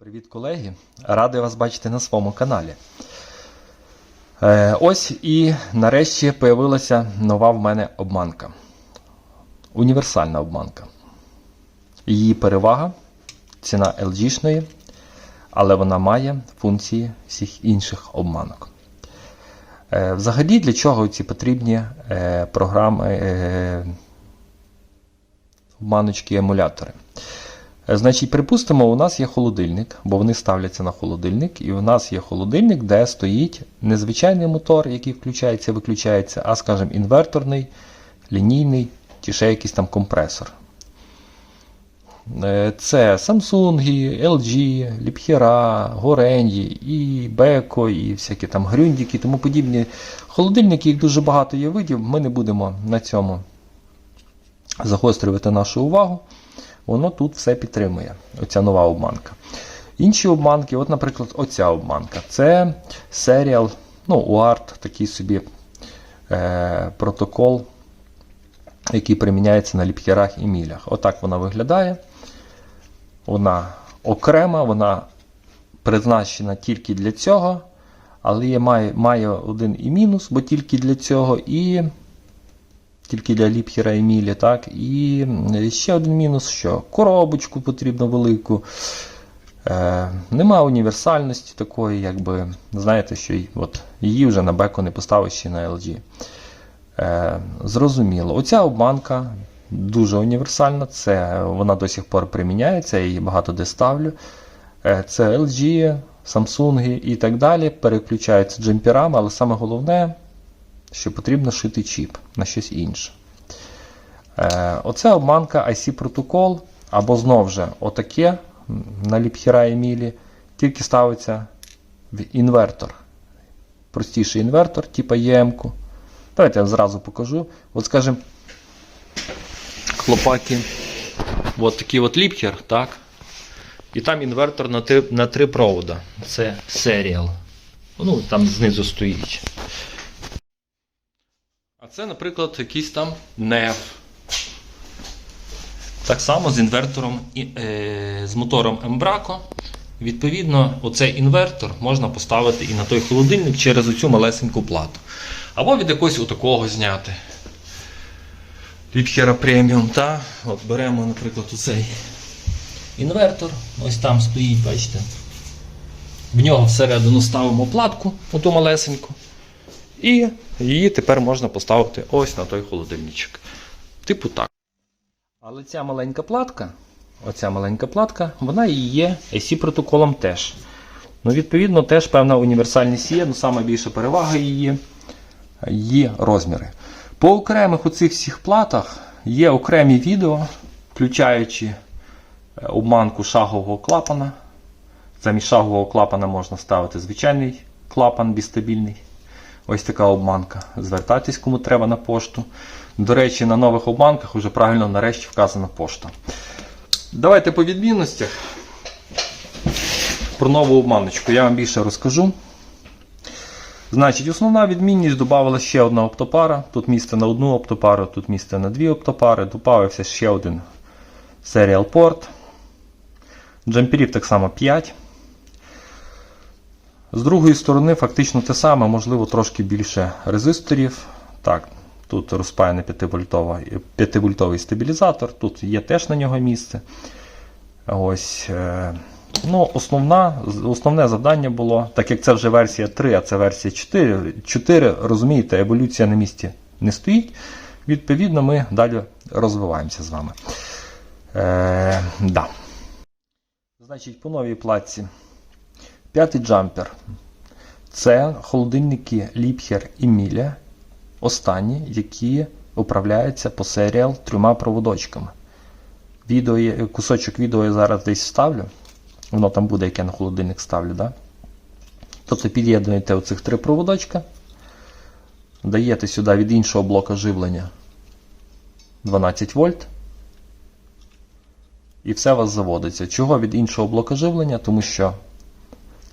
Привіт, колеги! Радий вас бачити на своєму каналі. Е, ось і нарешті появилася нова в мене обманка. Універсальна обманка. Її перевага ціна LG-шної, але вона має функції всіх інших обманок. Е, взагалі, для чого ці потрібні е, програми е, обманочки емулятори? Е, Значить, припустимо, у нас є холодильник, бо вони ставляться на холодильник, і у нас є холодильник, де стоїть не звичайний мотор, який включається, виключається, а, скажімо, інверторний, лінійний чи ще якийсь там компресор. Е, Це Samsung, LG, Liebherr, Гореньї, і Beko, і всякі там Грюндіки, і тому подібні холодильники, їх дуже багато є видів. Ми не будемо на цьому загострювати нашу увагу воно тут все підтримує, оця нова обманка. Інші обманки, от, наприклад, оця обманка. Це серіал, ну, UART, такий собі е, протокол, який приміняється на ліп'ярах і мілях. Отак вона виглядає. Вона окрема, вона призначена тільки для цього, але є, має, має один і мінус, бо тільки для цього, і тільки для ліпхера і мілі, так. І ще один мінус, що коробочку потрібно велику. Е, Нема універсальності такої, якби, знаєте, що от, її вже на беку не поставиш ще на LG. Е, зрозуміло. Оця обманка дуже універсальна, це вона до сих пор приміняється, я її багато де ставлю. Е, це LG, Samsung і так далі. Переключаються джемперами, але саме головне, що потрібно шити чіп на щось інше. Е, оце обманка IC протокол, або знов же отаке на ліпхіра і мілі, тільки ставиться в інвертор. Простіший інвертор, типу ємку. Давайте я зразу покажу. От скажімо, хлопаки, от такий от ліпхер, так? І там інвертор на три, на три провода. Це серіал. Ну, там знизу стоїть. Це, наприклад, якийсь там NEF. Так само з інвертором, е, з мотором Embraco. Відповідно, оцей інвертор можна поставити і на той холодильник через оцю малесеньку плату. Або від якогось отакого зняти. Ліпхера преміум. Та? От беремо, наприклад, оцей інвертор. Ось там стоїть, бачите. В нього всередину ставимо платку, оту малесеньку. І її тепер можна поставити ось на той холодильничок. Типу так. Але ця маленька платка, оця маленька платка, вона і є IC протоколом теж. Ну, відповідно, теж певна універсальність є, ну саме більша перевага її її розміри. По окремих оцих всіх платах є окремі відео, включаючи е, обманку шагового клапана. Замість шагового клапана можна ставити звичайний клапан бістабільний. Ось така обманка. Звертайтесь, кому треба на пошту. До речі, на нових обманках вже правильно нарешті вказана пошта. Давайте по відмінностях. Про нову обманочку я вам більше розкажу. Значить, основна відмінність додавала ще одна оптопара. Тут місце на одну оптопару, тут місце на дві оптопари. Додався ще один серіал порт. Джамперів так само 5. З другої сторони, фактично те саме, можливо, трошки більше резисторів. Так, тут розпаяний 5-вольтовий стабілізатор, тут є теж на нього місце. Ось, е, ну, основна, Основне завдання було, так як це вже версія 3, а це версія 4. 4, розумієте, еволюція на місці не стоїть. Відповідно, ми далі розвиваємося з вами. Е, да. Значить, по новій платці. П'ятий джампер. Це холодильники Liebherr і Miele, останні, які управляються по серіал трьома проводочками. Відео кусочок відео я зараз десь ставлю. Воно там буде, як я на холодильник ставлю. Да? Тобто під'єднуєте оцих три проводочка, даєте сюди від іншого блока живлення 12 вольт. І все у вас заводиться. Чого від іншого блока живлення? Тому що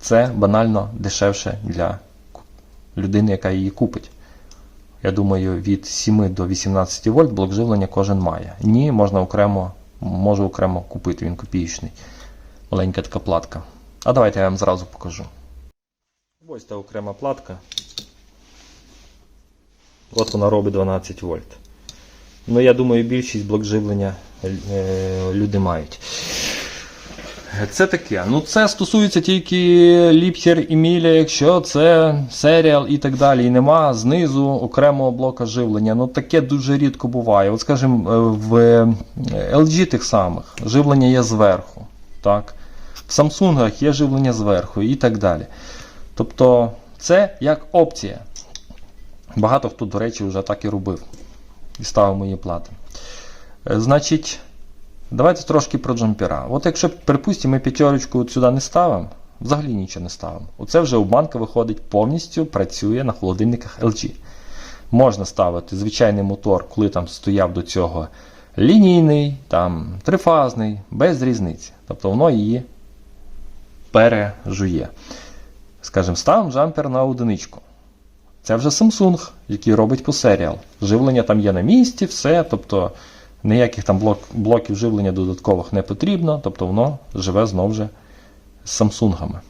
це банально дешевше для людини, яка її купить. Я думаю, від 7 до 18 вольт блок живлення кожен має. Ні, можна окремо, можу окремо купити, він копієчний. Маленька така платка. А давайте я вам зразу покажу. Ось та окрема платка. От вона робить 12 вольт. Ну, я думаю, більшість блок живлення е, люди мають. Це таке. Ну, це стосується тільки ліпхер і міля, якщо це серіал і так далі. І нема знизу окремого блока живлення. Ну таке дуже рідко буває. От скажімо, е, в LG тих самих живлення є зверху. Так? В Samsung є живлення зверху і так далі. Тобто це як опція. Багато хто, до речі, вже так і робив. І ставив мої плати. Е, Значить, давайте трошки про джампера. От якщо, припустимо, ми п'ятерочку сюди не ставимо, взагалі нічого не ставимо. Оце вже обманка виходить повністю, працює на холодильниках LG. Можна ставити звичайний мотор, коли там стояв до цього лінійний, там, трифазний, без різниці. Тобто воно її пережує. Скажімо, ставимо джампер на одиничку. Це вже Samsung, який робить по серіал. Живлення там є на місці, все. Тобто ніяких там блок, блоків живлення додаткових не потрібно, тобто воно живе знову ж з Samsung.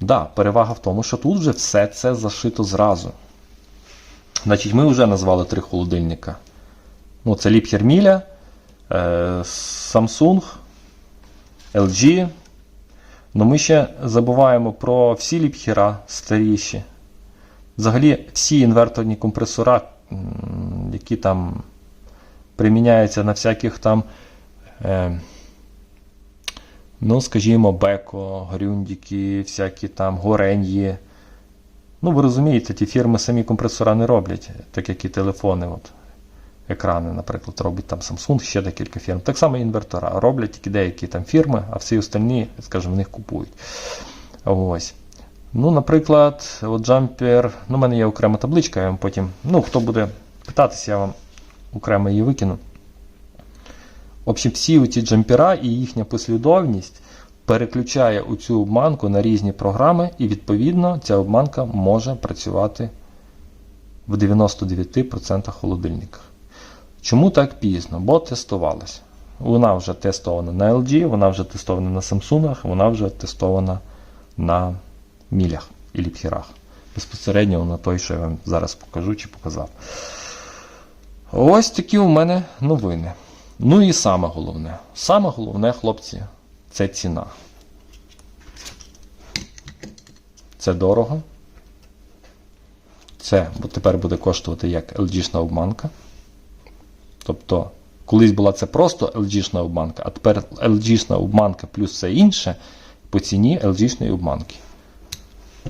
Да, перевага в тому, що тут вже все це зашито зразу. Значить, ми вже назвали три холодильника. Ну, це Ліпхер Міля, е, Samsung, LG. Ну ми ще забуваємо про всі ліпхера старіші. Взагалі, всі інверторні компресора, які там приміняються на всяких там, е, ну, скажімо, Беко, Грюндіки, всякі там Гореньї. Ну, ви розумієте, ті фірми самі компресора не роблять, так як і телефони. От. Екрани, наприклад, робить там Samsung, ще декілька фірм. Так само інвертора. Роблять тільки деякі там фірми, а всі остальні, скажімо, в них купують. Ось. Ну, наприклад, от джампер. Ну, у мене є окрема табличка, я вам потім. Ну, хто буде питатися, я вам окремо її викину. В общем, всі ці джампера і їхня послідовність переключає цю обманку на різні програми, і відповідно ця обманка може працювати в 99% холодильниках. Чому так пізно? Бо тестувалася. Вона вже тестована на LG, вона вже тестована на Samsung, вона вже тестована на мілях і ліпхерах. Безпосередньо на той, що я вам зараз покажу чи показав. Ось такі у мене новини. Ну і саме головне. Саме головне, хлопці, це ціна. Це дорого. Це тепер буде коштувати як LG-шна обманка. Тобто, колись була це просто LG-шна обманка, а тепер LG-шна обманка плюс все інше по ціні LG-шної обманки.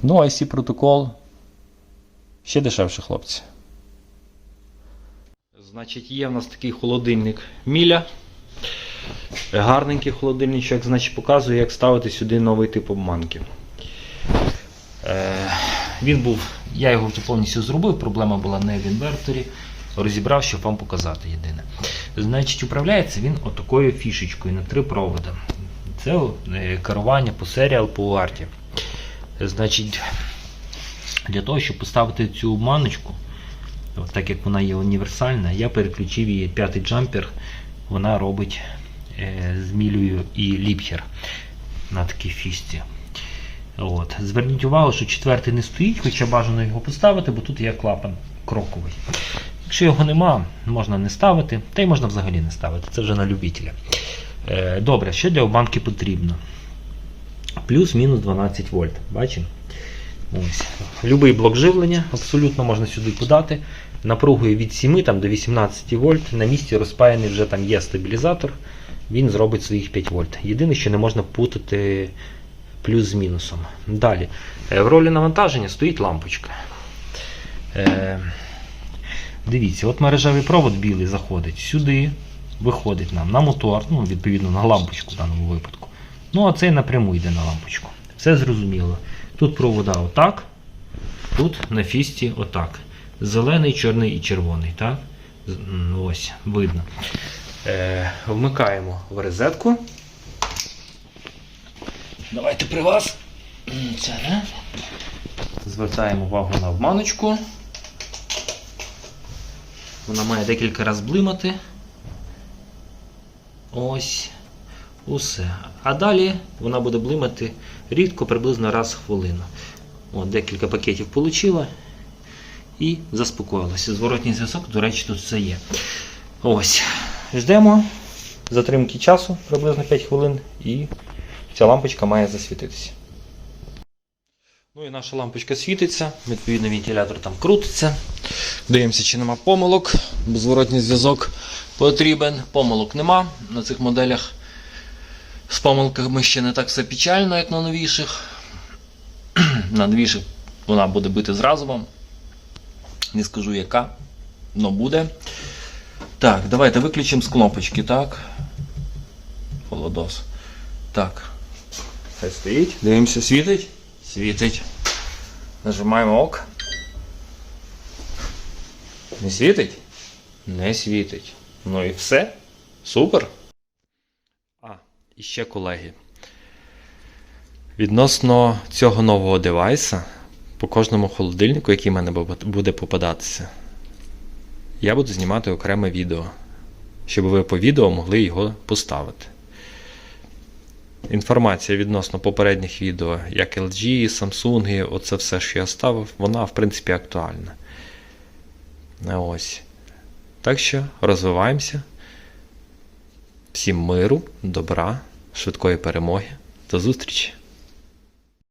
Ну, IC протокол ще дешевше, хлопці. Значить, є в нас такий холодильник Міля. Гарненький холодильничок, значить, показує, як ставити сюди новий тип обманки. Е, він був, я його повністю зробив, проблема була не в інверторі. Розібрав, щоб вам показати єдине. Значить, управляється він отакою фішечкою на три проводи. Це е, керування по серіал по арті. Значить, для того, щоб поставити цю обманочку, от так як вона є універсальна, я переключив її п'ятий джампер, вона робить е, з мілею і ліпхер на такій фішці. От. Зверніть увагу, що четвертий не стоїть, хоча бажано його поставити, бо тут є клапан кроковий. Якщо його нема, можна не ставити, та й можна взагалі не ставити, це вже на любителя. Е, добре, що для обманки потрібно? Плюс-мінус 12 вольт. Бачимо? Ось. Любий блок живлення абсолютно можна сюди подати. Напругою від 7 там, до 18 вольт. На місці розпаяний вже там є стабілізатор, він зробить своїх 5 вольт. Єдине, що не можна путати плюс з мінусом. Далі. Е, В ролі навантаження стоїть лампочка. Е, Дивіться, от мережевий провод білий заходить сюди, виходить нам на мотор, ну, відповідно на лампочку в даному випадку. Ну, а цей напряму йде на лампочку. Все зрозуміло. Тут провода отак, тут на фісті отак. Зелений, чорний і червоний. Так? Ось, видно. Е, вмикаємо в розетку. Давайте при вас. Це не. Звертаємо увагу на обманочку. Вона має декілька разів блимати. Ось. Усе. А далі вона буде блимати рідко, приблизно раз в хвилину. От, декілька пакетів отримала і заспокоїлася. Зворотній зв'язок, до речі, тут все є. Ось. Ждемо затримки часу приблизно 5 хвилин, і ця лампочка має засвітитися. Ну і наша лампочка світиться, відповідно, вентилятор там крутиться. Дивимося, чи нема помилок, бо зворотній зв'язок потрібен. Помилок нема. На цих моделях з помилками ще не так все печально, як на новіших. на новіших вона буде бити зразу вам. Не скажу яка, але буде. Так, давайте виключимо з кнопочки, так. Холодос. Так. Хай стоїть. Дивимося, світить. Світить. Нажимаємо ок. Не світить? Не світить. Ну і все. Супер. І ще колеги. Відносно цього нового девайса, по кожному холодильнику, який в мене буде попадатися, я буду знімати окреме відео, щоб ви по відео могли його поставити. Інформація відносно попередніх відео, як LG, Samsung, оце все, що я ставив, вона в принципі актуальна. Ось. Так що розвиваємося. Всім миру, добра, швидкої перемоги. До зустрічі!